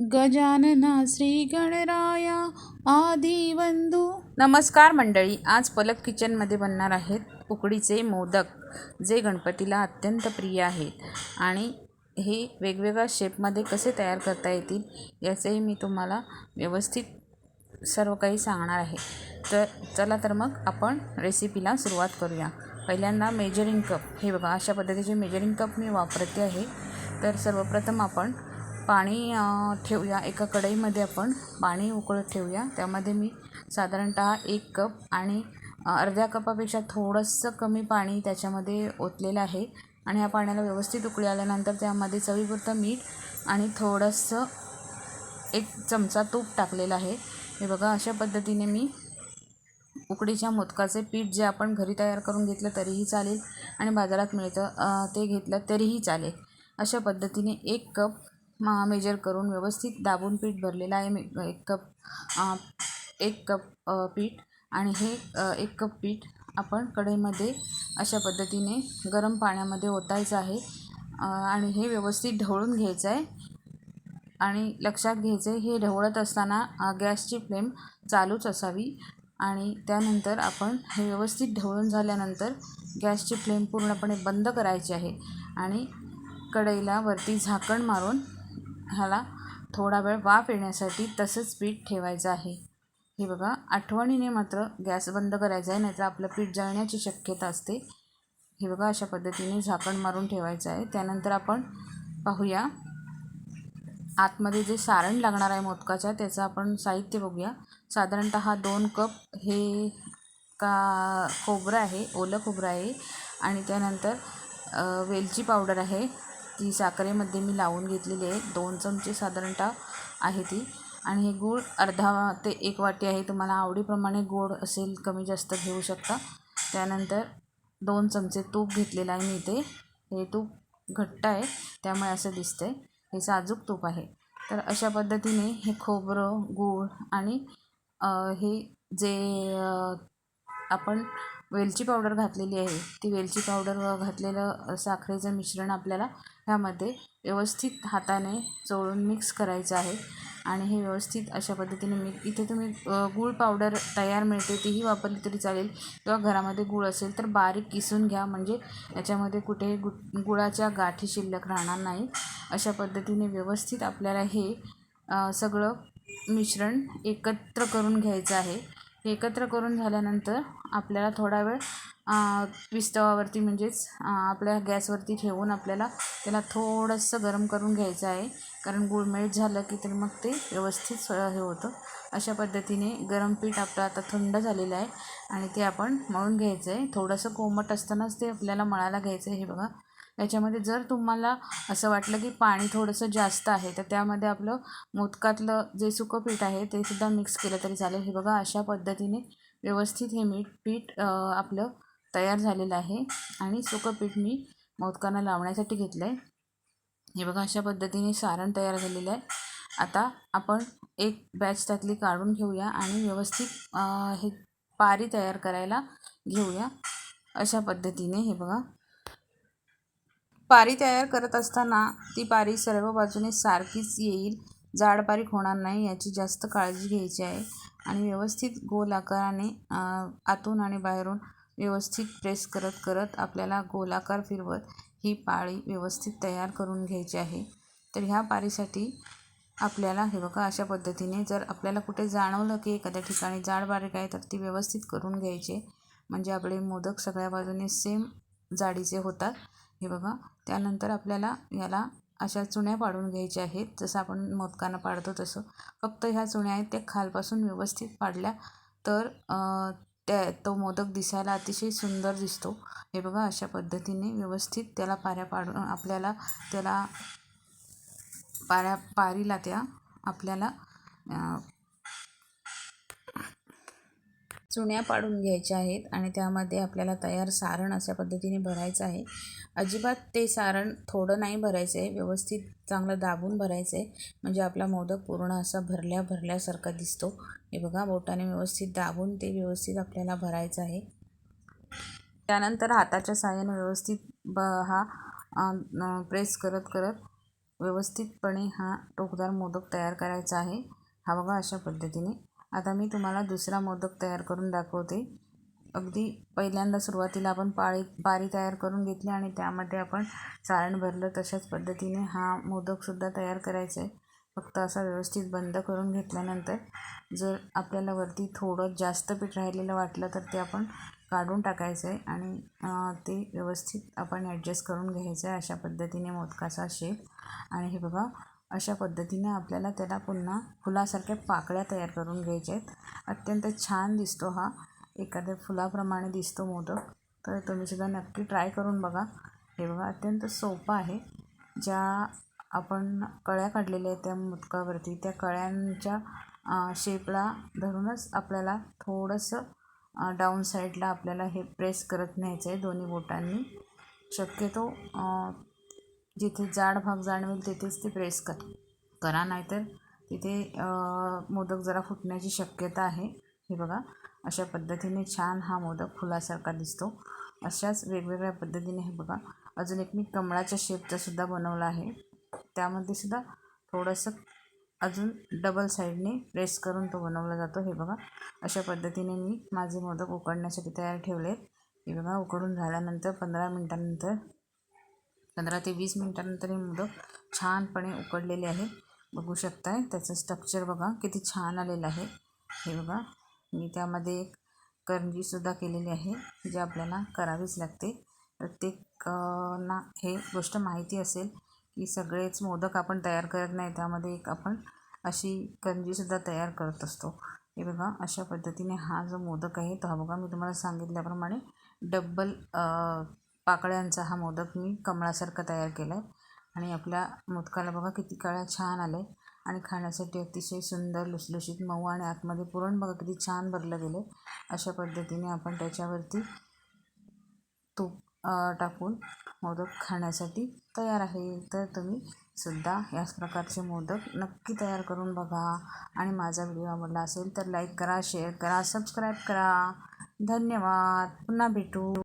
गजानना श्री गणराया आदिवंदू नमस्कार मंडळी आज पलक किचनमध्ये बनणार आहेत उकडीचे मोदक जे गणपतीला अत्यंत प्रिय आहेत. आणि हे वेगवेगळ्या शेपमध्ये कसे तयार करता येतील याचंही मी तुम्हाला व्यवस्थित सर्व काही सांगणार आहे. तर चला तर मग आपण रेसिपीला सुरुवात करूया. पहिल्यांदा मेजरिंग कप हे बघा अशा पद्धतीचे मेजरिंग कप मी वापरते आहे. तर सर्वप्रथम आपण पाणी ठेवूया. एका कढईमध्ये आपण पाणी उकळत ठेवूया. त्यामध्ये मी साधारणतः एक कप आणि अर्ध्या कपापेक्षा थोडंसं कमी पाणी त्याच्यामध्ये ओतलेलं आहे आणि ह्या पाण्याला व्यवस्थित उकळी आल्यानंतर त्यामध्ये चवीपुरतं मीठ आणि थोडंसं एक चमचा तूप टाकलेलं आहे. हे बघा अशा पद्धतीने मी उकडीच्या मोदकाचे पीठ जे आपण घरी तयार करून घेतलं तरीही चालेल आणि बाजारात मिळतं ते घेतलं तरीही चालेल. अशा पद्धतीने एक कप मेजर करून व्यवस्थित दाबून पीठ भरलेलं आहे. मी एक कप एक कप पीठ आणि हे एक कप पीठ आपण कढईमध्ये अशा पद्धतीने गरम पाण्यामध्ये ओतायचं आहे. आणि हे व्यवस्थित ढवळून घ्यायचं आहे. आणि लक्षात घ्यायचं आहे हे ढवळत असताना गॅसची फ्लेम चालूच असावी. आणि त्यानंतर आपण हे व्यवस्थित ढवळून झाल्यानंतर गॅसची फ्लेम पूर्णपणे बंद करायची आहे. आणि कढईला वरती झाकण मारून ह्याला थोडा वेळ वाफ येण्यासाठी तसंच पीठ ठेवायचं आहे. हे बघा आठवणीने मात्र गॅस बंद करायचा आहे नाहीतर आपलं पीठ जळण्याची शक्यता असते. हे बघा अशा पद्धतीने झाकण मारून ठेवायचं आहे. त्यानंतर आपण पाहूया आतमध्ये जे सारण लागणार आहे मोदकाच्या त्याचं आपण साहित्य बघूया. साधारणतः हा दोन कप हे का खोबरं आहे ओलं खोबरं आहे. आणि त्यानंतर वेलची पावडर आहे. ती साखरेमध्ये मी लावून घेतलेली आहे. दोन चमचे साधारणतः आहे ती. आणि हे गूळ अर्धा ते एक वाटी आहे. तुम्हाला आवडीप्रमाणे गोड असेल कमी जास्त घेऊ शकता. त्यानंतर दोन चमचे तूप घेतलेलं आहे मी इथे. हे तूप घट्ट आहे त्यामुळे असं दिसतं आहे हे साजूक तूप आहे. तर अशा पद्धतीने हे खोबरं गूळ आणि हे जे आपण वेलची पावडर घातलेली आहे. ती वेलची पावडर व घातलेलं साखरेचं मिश्रण आपल्याला ह्यामध्ये व्यवस्थित हाताने चोळून मिक्स करायचं आहे. आणि हे व्यवस्थित अशा पद्धतीने मी इथे तुम्ही गूळ पावडर तयार मिळते तीही वापरली तरी चालेल. किंवा घरामध्ये गूळ असेल तर बारीक किसून घ्या. म्हणजे याच्यामध्ये कुठेही गु गुळाच्या गाठी शिल्लक राहणार नाही. अशा पद्धतीने व्यवस्थित आपल्याला हे सगळं मिश्रण एकत्र करून घ्यायचं आहे. एकत्र करून झाल्यानंतर आपल्याला थोडा वेळ विस्तवावरती म्हणजेच आपल्या गॅसवरती ठेवून आपल्याला त्याला थोडंसं गरम करून घ्यायचं आहे. कारण गुळमेट झालं की तर मग ते व्यवस्थित हे होतं. अशा पद्धतीने गरम पीठ आपलं आता थंड झालेलं आहे आणि ते आपण मळून घ्यायचं आहे. थोडंसं कोमट असतानाच ते आपल्याला मळायला घ्यायचं आहे हे बघा. याच्यामध्ये जर तुम्हाला असं वाटलं की पाणी थोडंसं जास्त आहे तर त्यामध्ये आपलं मोदकातलं जे सुकं पीठ आहे ते सुद्धा मिक्स केलं तरी चालेल. हे बघा अशा पद्धतीने व्यवस्थित हे मीठ पीठ आपलं तयार झालेलं आहे. आणि सुकं पीठ मी मोदकांना लावण्यासाठी घेतलं आहे हे बघा अशा पद्धतीने सारण तयार झालेलं आहे. आता आपण एक बॅच त्यातली काढून घेऊया आणि व्यवस्थित हे पारी तयार करायला घेऊया. अशा पद्धतीने हे बघा. पारी तयार करत असताना ती पारी सर्व बाजूने सारखीच येईल. जाड बारीक होणार नाही याची जास्त काळजी घ्यायची आहे. आणि व्यवस्थित गोल आकाराने आतून आणि बाहेरून व्यवस्थित प्रेस करत करत आपल्याला गोलाकार फिरवत ही पाळी व्यवस्थित तयार करून घ्यायची आहे. तर ह्या पारीसाठी आपल्याला हे बघा अशा पद्धतीने जर आपल्याला कुठे जाणवलं की एखाद्या ठिकाणी जाड बारीक आहे तर ती व्यवस्थित करून घ्यायचे. म्हणजे आपले मोदक सगळ्या बाजूने सेम जाडीचे होतात. हे बघा. त्यानंतर आपल्याला याला अशा चुण्या पाडून घ्यायच्या आहेत. जसं आपण मोदकांना पाडतो तसं. फक्त ह्या चुण्या आहेत त्या खालपासून व्यवस्थित पाडल्या तर त्या तो मोदक दिसायला अतिशय सुंदर दिसतो. हे बघा अशा पद्धतीने व्यवस्थित त्याला पाऱ्या पाडून आपल्याला त्याला पाऱ्या पारीला त्या आपल्याला चुण्या पाडून घ्यायच्या आहेत आणि त्यामध्ये आपल्याला तयार सारण अशा पद्धतीने भरायचं आहे. अजिबात ते सारण थोडं नाही भरायचं आहे. व्यवस्थित चांगलं दाबून भरायचं आहे. म्हणजे आपला मोदक पूर्ण असा भरल्या भरल्यासारखा दिसतो. हे बघा बोटाने व्यवस्थित दाबून ते व्यवस्थित आपल्याला भरायचं आहे. त्यानंतर हाताच्या साह्याने व्यवस्थित ब हा प्रेस करत करत व्यवस्थितपणे हा टोकदार मोदक तयार करायचा आहे. हा बघा अशा पद्धतीने. आता मी तुम्हाला दुसरा मोदक तयार करून दाखवते. अगदी पहिल्यांदा सुरुवातीला आपण पाळी पारी तयार करून घेतली आणि त्यामध्ये आपण सारण भरलं तशाच पद्धतीने हा मोदकसुद्धा तयार करायचा आहे. फक्त असा व्यवस्थित बंद करून घेतल्यानंतर जर आपल्याला वरती थोडं जास्त पीठ राहिलेलं वाटलं तर ते आपण काढून टाकायचं आहे आणि ते व्यवस्थित आपण ॲडजस्ट करून घ्यायचं आहे अशा पद्धतीने मोदकाचा शेप आणि हे बघा अशा पद्धतीने आपल्याला त्याला पुन्हा फुलासारख्या पाकळ्या तयार करून घ्यायच्या आहेत अत्यंत छान दिसतो हा. एखाद्या फुलाप्रमाणे दिसतो मोदक. तर तुम्हीसुद्धा नक्की ट्राय करून बघा. हे बघा अत्यंत सोपं आहे. ज्या आपण कळ्या काढलेल्या आहेत त्या मोदकावरती त्या कळ्यांच्या शेपला धरूनच आपल्याला थोडंसं डाऊन साईडला आपल्याला हे प्रेस करत न्यायचं आहे दोन्ही बोटांनी. शक्यतो जिथे जाड भाग जाणवेल तिथेच ते प्रेस कर. करा नाहीतर तिथे मोदक जरा फुटण्याची शक्यता आहे. हे बघा अशा पद्धतीने छान हा मोदक फुलासारखा दिसतो. अशाच वेगवेगळ्या पद्धतीने हे बघा. अजून एक मी कमळाच्या शेपचा सुद्धा बनवला आहे. त्यामध्ये सुद्धा थोडंसं अजून डबल साईडने प्रेस करून तो बनवला जातो. हे बघा अशा पद्धतीने मी माझे मोदक उकडण्यासाठी तयार ठेवले आहेत हे बघा उकडून झाल्यानंतर पंधरा मिनटानंतर पंधरा ते वीस मिनटानंतर हे मोदक छानपणे उकडलेले आहे बघू शकताय त्याचं स्ट्रक्चर बघा किती छान आलेलं आहे. हे बघा मी त्यामध्ये एक करंजीसुद्धा केलेली आहे जे आपल्याला करावीच लागते. प्रत्येक ना हे गोष्ट माहिती असेल की सगळेच मोदक आपण तयार करत नाही त्यामध्ये एक आपण अशी करंजीसुद्धा तयार करत असतो. हे बघा अशा पद्धतीने हा जो मोदक आहे तो हा बघा मी तुम्हाला सांगितल्याप्रमाणे डब्बल पाकळ्यांचा हा मोदक मी कमळासारखा तयार केला आहे आणि आपल्या मोदकाला बघा किती काळ्या छान आले आणि खाण्यासाठी अतिशय सुंदर लुसलुशीत मऊ आणि आतमध्ये पुरण बघा किती छान भरलं गेले अशा पद्धतीने आपण त्याच्यावरती तूप टाकून मोदक खाण्यासाठी तयार आहे. तर तुम्ही सुद्धा याच प्रकारचे मोदक नक्की तयार करून बघा. आणि माझा व्हिडिओ आवडला असेल तर लाईक करा शेअर करा सबस्क्राईब करा. धन्यवाद. पुन्हा भेटू.